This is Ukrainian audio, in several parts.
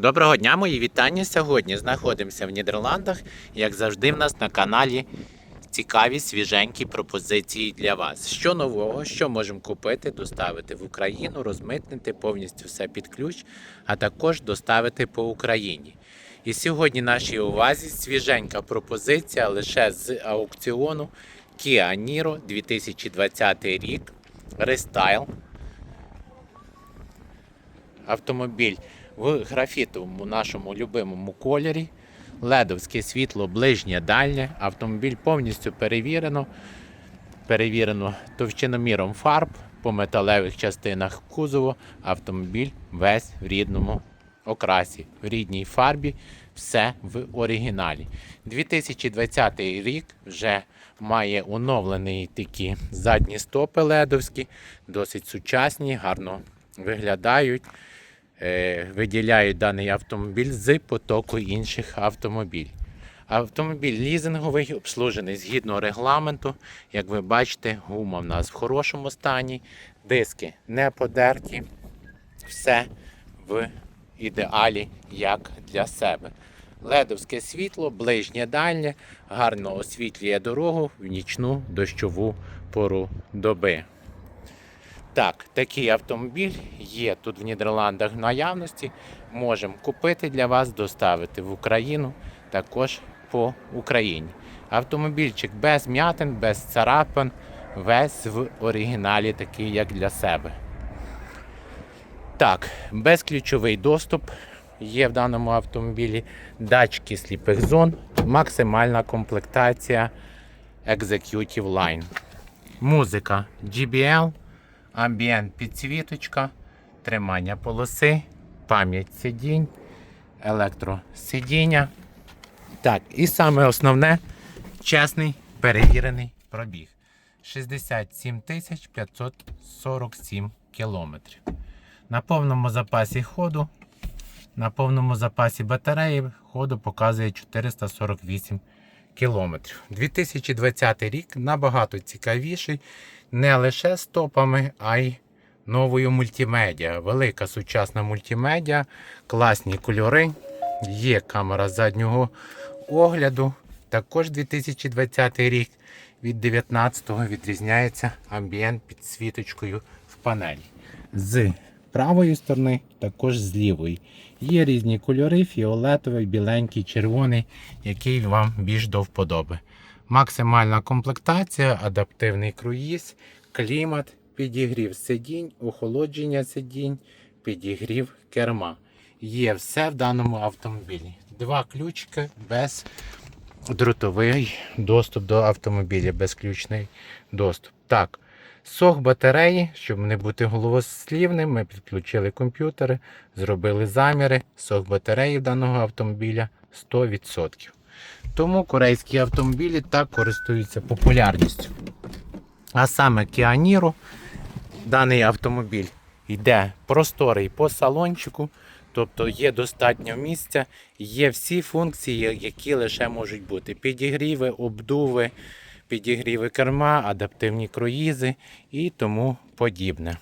Доброго дня, мої вітання. Сьогодні знаходимося в Нідерландах. Як завжди, в нас на каналі цікаві свіженькі пропозиції для вас. Що нового, що можемо купити, доставити в Україну, розмитнити повністю все під ключ, а також доставити по Україні. І сьогодні нашій увазі свіженька пропозиція лише з аукціону Kia Niro 2020 рік. Рестайл. Автомобіль в графітовому нашому любимому кольорі. Ледовське світло, ближнє, дальнє. Автомобіль повністю перевірено. Перевірено товщиноміром фарб по металевих частинах кузову. Автомобіль весь в рідному окрасі, в рідній фарбі, все в оригіналі. 2020 рік вже має оновлені такі задні стопи ледовські, досить сучасні, гарно виглядають виділяють даний автомобіль з потоку інших автомобілів. Автомобіль лізинговий, обслужений згідно регламенту. Як ви бачите, гума в нас в хорошому стані, диски не подерті, все в ідеалі як для себе. Ледовське світло, ближнє дальнє, гарно освітлює дорогу в нічну дощову пору доби. Так, такий автомобіль є тут в Нідерландах в наявності. Можемо купити для вас, доставити в Україну, також по Україні. Автомобільчик без м'ятин, без царапин, весь в оригіналі, такий як для себе. Так, безключовий доступ є в даному автомобілі, датчики сліпих зон, максимальна комплектація Executive Line. Музика GBL, амбієнт підсвіточка, тримання полоси, пам'ять сидінь, електросидіння. Так, і саме основне чесний перевірений пробіг. 67 547 кілометрів. На повному запасі ходу, на повному запасі батареї ходу показує 448 кілометрів. 2020 рік набагато цікавіший не лише стопами, а й новою мультимедіа. Велика сучасна мультимедіа, класні кольори, є камера заднього огляду. Також 2020 рік від 19-го відрізняється амбієнт під світочкою в панелі. З правої сторони, також з лівої. Є різні кольори: фіолетовий, біленький, червоний, який вам більш до вподоби. Максимальна комплектація, адаптивний круїз, клімат, підігрів сидінь, охолодження сидінь, підігрів керма. Є все в даному автомобілі. Два ключики без дротовий доступ до автомобіля, безключний доступ. Так, сох батареї, щоб не бути голослівним, ми підключили комп'ютери, зробили заміри. Сох батареї даного автомобіля 100%. Тому корейські автомобілі так користуються популярністю. А саме Kia Niro, даний автомобіль йде просторий по салончику, тобто є достатньо місця, є всі функції, які лише можуть бути: підігріви, обдуви, підігріви керма, адаптивні круїзи і тому подібне.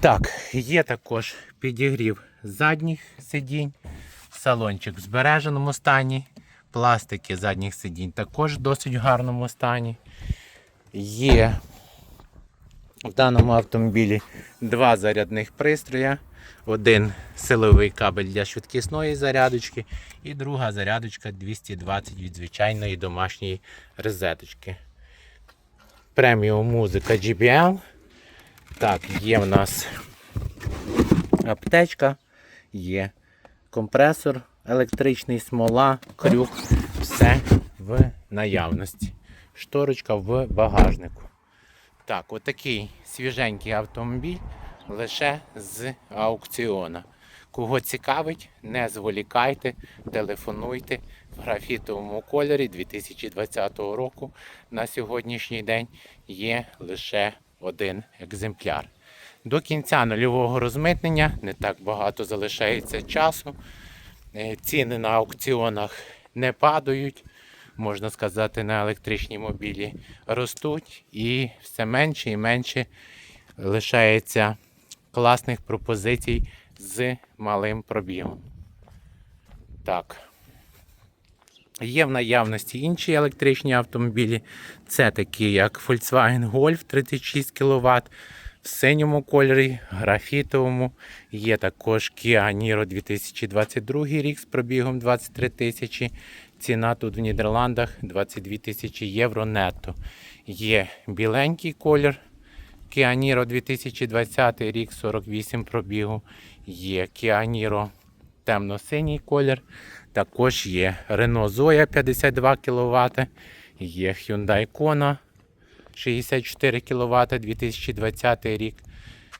Так, є також підігрів задніх сидінь, салончик в збереженому стані, пластики задніх сидінь також в досить гарному стані. Є в даному автомобілі два зарядних пристрої. Один силовий кабель для швидкісної зарядочки і друга зарядочка 220 від звичайної домашньої розеточки. Преміум музика GBL. Так, є в нас аптечка, є компресор електричний, смола, крюк, все в наявності. Шторочка в багажнику. Так, отакий свіженький автомобіль лише з аукціона. Кого цікавить, не зволікайте, телефонуйте в графітовому кольорі 2020 року. На сьогоднішній день є лише один екземпляр. До кінця нульового розмитнення не так багато залишається часу. Е, Ціни на аукціонах не падають, можна сказати, на електричні мобілі ростуть і все менше і менше лишається класних пропозицій з малим пробігом. Так. Є в наявності інші електричні автомобілі. Це такі, як Volkswagen Golf 36 кВт в синьому кольорі, графітовому. Є також Kia Niro 2022 рік з пробігом 23 тисячі. Ціна тут в Нідерландах 22 тисячі євро нетто. Є біленький колір. Kia Niro 2020 рік 48 пробігу. Є Kia темно-синій колір. Також є Renault Zoe 52 кВт. Є Hyundai Kona 64 кВт 2020 рік.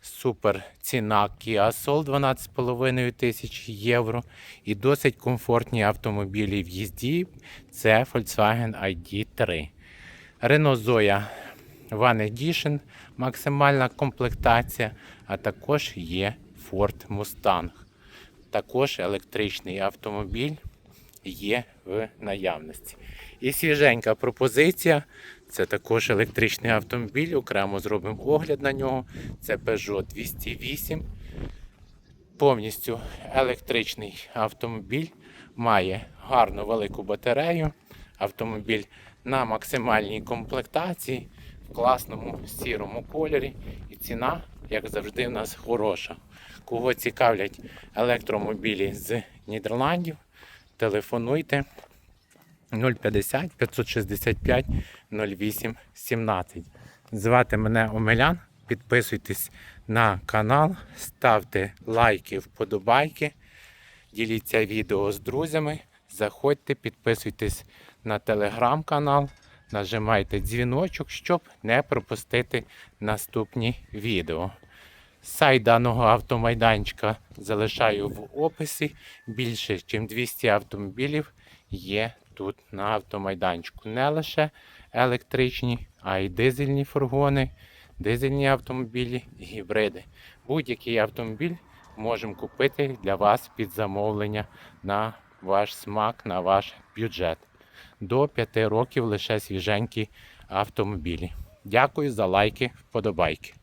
Супер ціна Kia Soul 12,5 тисяч євро. І досить комфортні автомобілі в їзді. Це Volkswagen ID3. Renault Zoe One Edition, максимальна комплектація, а також є Ford Mustang. Також електричний автомобіль є в наявності. І свіженька пропозиція. Це також електричний автомобіль. Окремо зробимо огляд на нього. Це Peugeot 208. Повністю електричний автомобіль. Має гарну велику батарею. Автомобіль на максимальній комплектації, класному сірому кольорі. І ціна, як завжди, в нас хороша. Кого цікавлять електромобілі з Нідерландів, телефонуйте 050 565 08 17. Звати мене Омелян. Підписуйтесь на канал, ставте лайки, вподобайки, діліться відео з друзями. Заходьте, підписуйтесь на телеграм-канал, нажимайте дзвіночок, щоб не пропустити наступні відео. Сайт даного автомайданчика залишаю в описі. Більше ніж 200 автомобілів є тут на автомайданчику. Не лише електричні, а й дизельні фургони, дизельні автомобілі, гібриди. Будь-який автомобіль можемо купити для вас під замовлення на ваш смак, на ваш бюджет. До 5 років лише свіженькі автомобілі. Дякую за лайки, вподобайки.